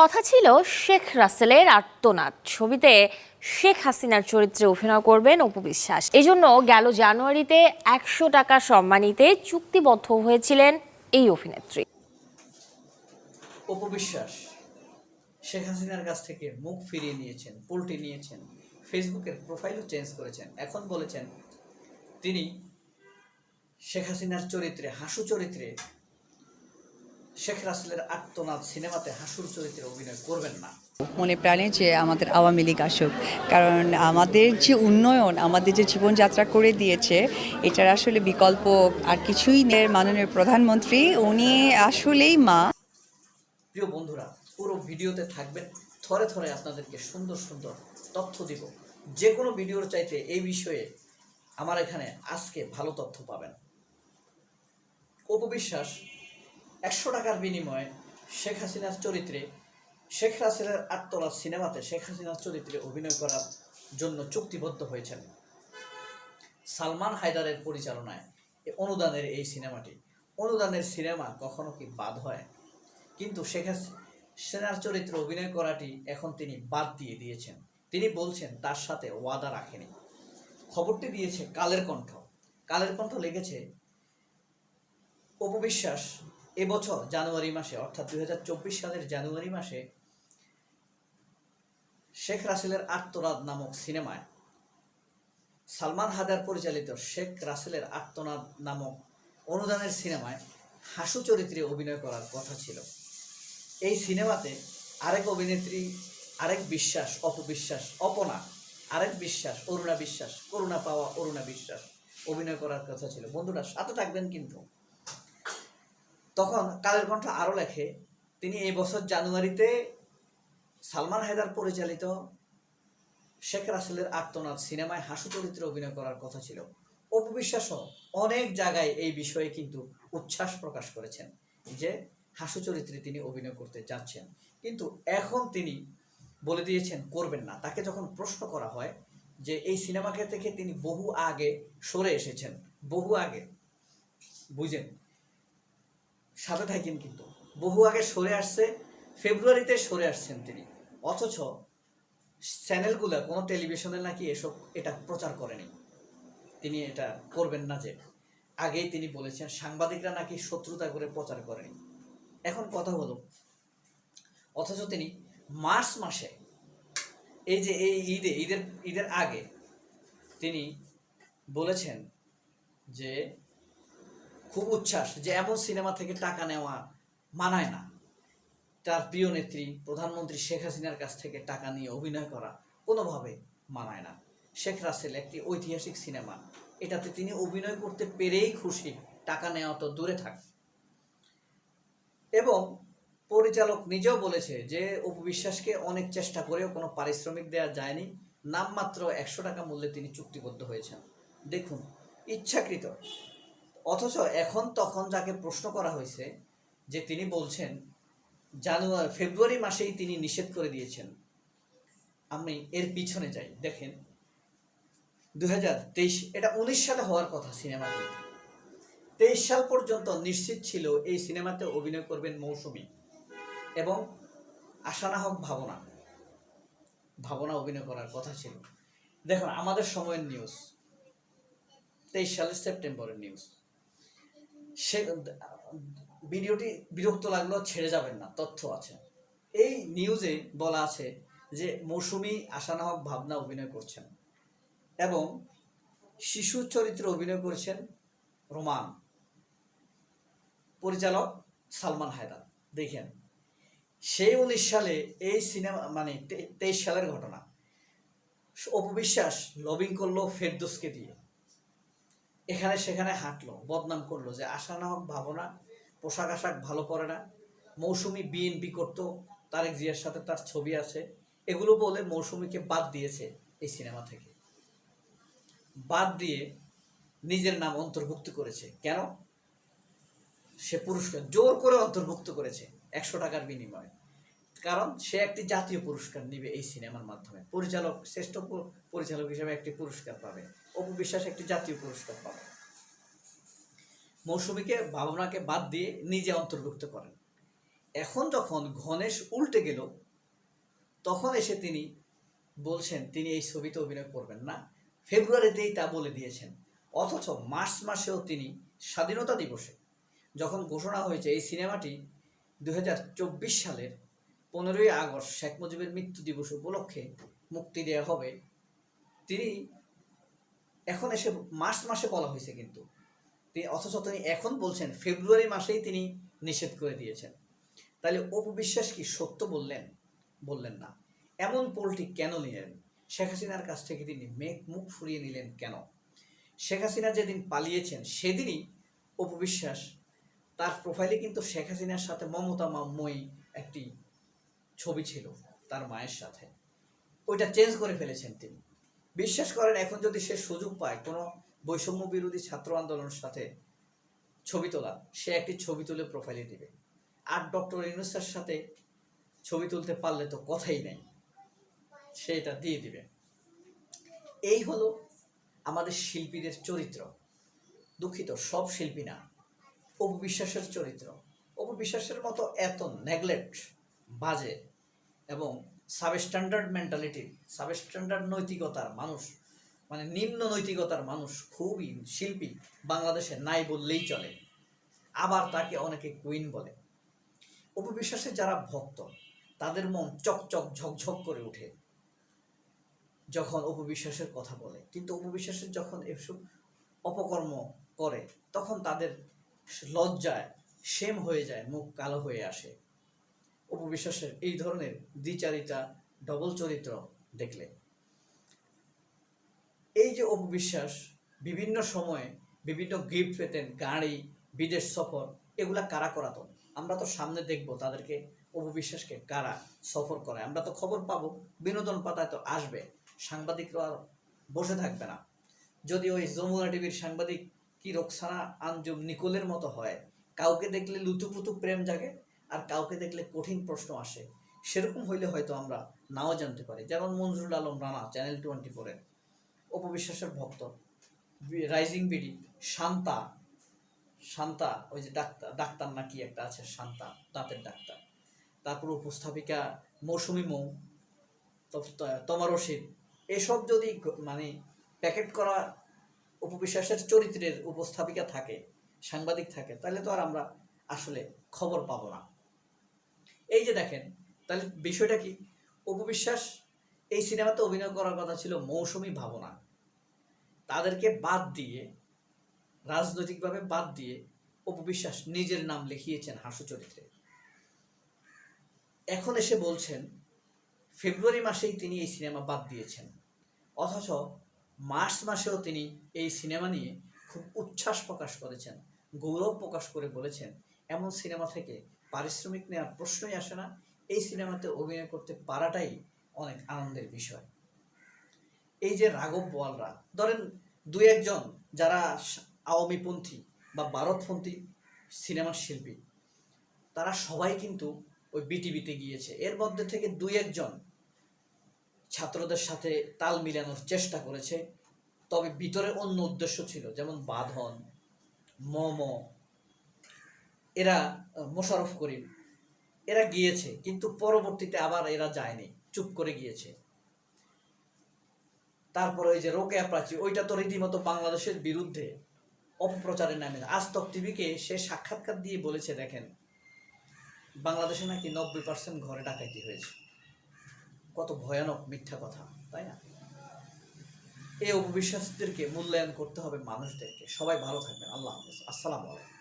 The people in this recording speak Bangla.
কথা ছিল শেখ রাসেলের আত্মনাদ ছবিতে শেখ হাসিনার চরিত্রে অভিনয় করবেন অপু বিশ্বাস। এজন্য গেল জানুয়ারিতে একশো টাকা সম্মানিতে চুক্তিবদ্ধ হয়েছিলেন এই অভিনেত্রী। অপবিশ্বাস শেখ হাসিনার কাছ থেকে মুখ ফিরিয়ে নিয়েছেন পোল্টে নিয়েছেন, ফেসবুকের প্রোফাইলও চেঞ্জ করেছেন। এখন বলেছেন, তিনি শেখ হাসিনার চরিত্রে, হাসু চরিত্রে শেখ রাসেলের আত্মনাদ সিনেমাতে হাসুর চরিত্রে অভিনয় করবেন না। মনে প্রাণে যে আমাদের আওয়ামী লীগ আসুক কারণ আমাদের যে উন্নয়ন আমাদের যে জীবনযাত্রা করে দিয়েছে এটার আসলে বিকল্প আর কিছুই নেই। মাননীয় প্রধানমন্ত্রী উনি আসলেই মা। প্রিয় বন্ধুরা পুরো ভিডিওতে থাকবেন। থরে থরে আপনাদেরকে সুন্দর সুন্দর তথ্য দিব। যে কোনো ভিডিওর চাইতে এই বিষয়ে আমার এখানে আজকে ভালো তথ্য পাবেন। অপবিশ্বাস একশো টাকার বিনিময়ে শেখ হাসিনার চরিত্রে, শেখ রাসেলের আত্মরাজ সিনেমাতে শেখ হাসিনার চরিত্রে অভিনয় করার জন্য চুক্তিবদ্ধ হয়েছেন সালমান হায়দারের পরিচালনায় অনুদানের এই সিনেমাটি। অনুদানের সিনেমা কখনো কি বাদ হয়? কিন্তু শেখ হাসিনার চরিত্রে অভিনয় করাটি এখন তিনি বাদ দিয়ে দিয়েছেন। তিনি বলছেন তার সাথে ওয়াদা রাখেনি। খবরটি দিয়েছে কালের কণ্ঠ। কালের কণ্ঠ লিখেছে অপবিশ্বাস এবছর জানুয়ারি মাসে, অর্থাৎ দুই হাজার চব্বিশ সালের জানুয়ারি মাসে শেখ রাসেলের আত্মরাত নামক সিনেমায় সালমান হায়দার পরিচালিত শেখ রাসেলের আত্মনাদ নামক অনুদানের সিনেমায় হাসু চরিত্রে অভিনয় করার কথা ছিল। এই সিনেমাতে আরেক অভিনেত্রী, আরেক বিশ্বাস, অপবিশ্বাস, অপনা, আরেক বিশ্বাস, অরুণা বিশ্বাস, করুণা পাওয়া অরুণা বিশ্বাস অভিনয় করার কথা ছিল। বন্ধুরা, সাথে থাকবেন কিন্তু। তখন কালের কণ্ঠ আরও লেখে, তিনি এই বছর জানুয়ারিতে সালমান হায়দার পরিচালিত শেখ রাসেলের আত্মনাথ সিনেমায় হাসু চরিত্রে অভিনয় করার কথা ছিল। অপবিশ্বাসও অনেক জায়গায় এই বিষয়ে কিন্তু উচ্ছ্বাস প্রকাশ করেছেন যে হাসু চরিত্রে তিনি অভিনয় করতে যাচ্ছেন। কিন্তু এখন তিনি বলে দিয়েছেন, করবেন না। তাকে যখন প্রশ্ন করা হয় যে এই সিনেমাকে থেকে তিনি বহু আগে সরে এসেছেন, বহু আগে, বুঝেন? সাথে থাকেন কিন্তু। বহু আগে সরে আসছে, ফেব্রুয়ারিতে সরে আসছেন তিনি। অথচ চ্যানেলগুলো, কোনো টেলিভিশনে নাকি এসব এটা প্রচার করেনি। তিনি এটা করবেন না যে, আগেই তিনি বলেছেন, সাংবাদিকরা নাকি শত্রুতা করে প্রচার করেনি। এখন কথা হলো, অথচ তিনি মার্চ মাসে, এই যে এই ঈদে, ঈদের ঈদের আগে তিনি বলেছেন যে খুব উচ্ছ্বাস যে এমন সিনেমা থেকে টাকা নেওয়া মানায় না। তার প্রিয় নেত্রী, প্রধানমন্ত্রী শেখ হাসিনার কাছ থেকে টাকা নিয়ে অভিনয় করা কোনোভাবে মানায় না। শেখ রাসেল একটি ঐতিহাসিক সিনেমা। এটাতে তিনি অভিনয় করতে পেরেই খুশি, টাকা নেওয়া তো দূরে থাক। এবং পরিচালক নিজেও বলেছে যে উপবিশ্বাসকে অনেক চেষ্টা করেও কোনো পারিশ্রমিক দেওয়া যায়নি, নামমাত্র একশো টাকা মূল্যে তিনি চুক্তিবদ্ধ হয়েছেন। দেখুন, ইচ্ছাকৃত অথচ এখন তখন যাকে প্রশ্ন করা হয়েছে যে তিনি বলছেন, জানুয়ারি, ফেব্রুয়ারি মাসেই তিনি নিষেধ করে দিয়েছেন। আমি এর পিছনে যাই, দেখেন। দু হাজার তেইশ, এটা উনিশ সালে হওয়ার কথা সিনেমা কিন্তু তেইশ সাল পর্যন্ত নিশ্চিত ছিল এই সিনেমাতে অভিনয় করবেন মৌসুমী এবং আশানা হক ভাবনা। ভাবনা অভিনয় করার কথা ছিল। দেখুন, আমাদের সময়ের নিউজ তেইশ সালের সেপ্টেম্বরের নিউজ সে ভিডিওটি বিরক্ত লাগলেও ছেড়ে যাবেন না, তথ্য আছে। এই নিউজে বলা আছে যে মৌসুমি আশানা হক ভাবনা অভিনয় করছেন এবং শিশু চরিত্রে অভিনয় করেছেন রোমান। পরিচালক সালমান হায়দার। দেখেন, সেই উনিশ সালে এই সিনেমা মানে তেইশ সালের ঘটনা। অপবিশ্বাস, লবিং করল ফেরদোসকে দিয়ে। এখানে সেখানে হাঁটলো, বদনাম করল যে আশা নাহক ভাবনা পোশাক আশাক ভালো পরে না। মৌসুমি বিএনপি করতো, তারেক জিয়ার সাথে তার ছবি আছে। এগুলো বলে মৌসুমিকে বাদ দিয়েছে এই সিনেমা থেকে। বাদ দিয়ে নিজের নাম অন্তর্ভুক্ত করেছে। কেন? সে পুরস্কার, জোর করে অন্তর্ভুক্ত করেছে একশো টাকার বিনিময়ে। কারণ সে একটি জাতীয় পুরস্কার নিবে এই সিনেমার মাধ্যমে। পরিচালক, শ্রেষ্ঠ পরিচালক হিসেবে একটি পুরস্কার পাবে। অপু বিশ্বাস একটি জাতীয় পুরস্কার পাবে। মৌসুমীকে ভাবনাকে বাদ দিয়ে নিজে অন্তর্ভুক্ত করেন। এখন যখন ঘনেশ উল্টে গেল, তখন এসে তিনি বলছেন, তিনি এই ছবিতে অভিনয় করবেন না। ফেব্রুয়ারিতেই তা বলে দিয়েছেন। অথচ মার্চ মাসেও তিনি স্বাধীনতা দিবসে যখন ঘোষণা হয়েছে, এই সিনেমাটি দুই হাজার চব্বিশ সালের পনেরোই আগস্ট শেখ মুজিবের মৃত্যু দিবস উপলক্ষে মুক্তি দেওয়া হবে, তিনি এখন এসে মার্চ মাসে বলা হয়েছে কিন্তু। অথচ তিনি এখন বলছেন, ফেব্রুয়ারি মাসেই তিনি নিষেধ করে দিয়েছেন। তাহলে অপু বিশ্বাস কি সত্য বললেন? বললেন না। এমন পোলটি কেন নিলেন? শেখ হাসিনার কাছ থেকে তিনি মেঘ মুখ ফুরিয়ে নিলেন কেন? শেখ হাসিনা যেদিন পালিয়েছেন, সেদিনই অপু বিশ্বাস তার প্রোফাইলে কিন্তু শেখ হাসিনার সাথে মমতা মাময়ী একটি ছবি ছিল, তার মায়ের সাথে। ওইটা চেঞ্জ করে ফেলেছেন তিনি। বিশ্বাস করেন, এখন যদি সে সুযোগ পায় কোনো বৈষম্য বিরোধী ছাত্র আন্দোলনের সাথে ছবি তোলা, সে একটি ছবি তুলে প্রোফাইলে দিবে। আর ডক্টর ইউনুসের সাথে ছবি তুলতে পারলে তো কথাই নেই। সে এটা দিয়ে দিবে। এই হলো আমাদের শিল্পীদের চরিত্র। দুঃখিত, সব শিল্পী না। অপবিশ্বাসের চরিত্র। অপবিশ্বাসের মতো এত নেগলেক্ট, বাজে এবং সাবস্ট্যান্ডার্ড মেন্টালিটির সাবস্ট্যান্ডার্ড নৈতিকতার মানুষ মানে নিম্ন নৈতিকতার মানুষ খুবই শিল্পী বাংলাদেশে নাই বললেই চলে। আবার তাকে অনেকে কুইন বলে। অপবিশ্বাসের যারা ভক্ত, তাদের মন চকচক ঝকঝক করে ওঠে যখন অপবিশ্বাসের কথা বলে। কিন্তু অপবিশ্বাসের যখন এসব অপকর্ম করে, তখন তাদের লজ্জায় সেম হয়ে যায়, মুখ কালো হয়ে আসে। অপবিশ্বাসের এই ধরনের দ্বিচারিতা ডবল চরিত্র দেখলে। এই যে অপবিশ্বাস বিভিন্ন সময়ে বিভিন্ন গিফট পেতেন, গাড়ি, বিদেশ সফর, এগুলা কারা করাতো? আমরা তো সামনে দেখব তাদেরকে অপবিশ্বাসকে কারা সফর করে আমরা তো খবর পাবো, বিনোদন পাতায় তো আসবে, সাংবাদিকরা আর বসে থাকবে না। যদি ওই যমুনা টিভির সাংবাদিক কি রোকসানা, আঞ্জুম নিকোলের মতো হয়, কাউকে দেখলে লুতুপুতু প্রেম জাগে আর কাউকে দেখলে কঠিন প্রশ্ন আসে, সেরকম হইলে হয়তো আমরা নাও জানতে পারি। যেমন মনজুরুল আলম রানা চ্যানেল টোয়েন্টি ফোরের অপবিশ্বাসের ভক্ত রাইজিং বিডি শান্তা শান্তা, ওই যে ডাক্তার ডাক্তার নাকি একটা আছে, শান্তা, দাঁতের ডাক্তার। তারপর উপস্থাপিকা মৌসুমি মৌ তমা রশিদ, এসব যদি মানে প্যাকেট করা উপবিশ্বাসের চরিত্রের উপস্থাপিকা থাকে, সাংবাদিক থাকে, তাহলে তো আর আমরা আসলে খবর পাবো না। এই যে দেখেন, তাহলে বিষয়টা কি? উপবিশ্বাস এই সিনেমাতে অভিনয় করার কথা ছিল মৌসুমী ভাবনা। তাদেরকে বাদ দিয়ে, রাজনৈতিকভাবে বাদ দিয়ে উপবিশ্বাস নিজের নাম লিখিয়েছেন হাসু চরিত্রে এখন এসে বলছেন, ফেব্রুয়ারি মাসেই তিনি এই সিনেমা বাদ দিয়েছেন। অথচ মার্চ মাসেও তিনি এই সিনেমা নিয়ে খুব উচ্ছ্বাস প্রকাশ করেছেন, গৌরব প্রকাশ করে বলেছেন, এমন সিনেমা থেকে পারিশ্রমিক নেওয়ার প্রশ্নই আসে না। এই সিনেমাতে অভিনয় করতে পারাটাই অনেক আনন্দের বিষয়। এই যে রাঘব বোয়ালরা, ধরেন দু একজন যারা আওয়ামীপন্থী বা ভারতপন্থী সিনেমার শিল্পী, তারা সবাই কিন্তু ওই বিটিভিতে গিয়েছে। এর মধ্যে থেকে দুই একজন ছাত্রদের সাথে তাল মিলানোর চেষ্টা করেছে, তবে ভিতরে অন্য উদ্দেশ্য ছিল, যেমন বাঁধন, মম এরা আহ, মোশাররফ করিম। এরা গিয়েছে কিন্তু পরবর্তীতে আবার এরা যায়নি। চুপ করে গিয়েছে। তারপরে ওই যে রোকেয়া প্রাচী ওইটা তো রীতিমতো বাংলাদেশের বিরুদ্ধে অপপ্রচারের নামে। আজতক টিভিকে সে সাক্ষাৎকার দিয়ে বলেছে দেখেন বাংলাদেশে নাকি নব্বই পার্সেন্ট ঘরে ডাকাইতি হয়েছে। কত ভয়ানক মিথ্যা কথা তাই না? এই অপবিশ্বাসদেরকে মূল্যায়ন করতে হবে মানুষদেরকে। সবাই ভালো থাকবেন। আল্লাহ হাফেজ। আসসালামু আলাইকুম।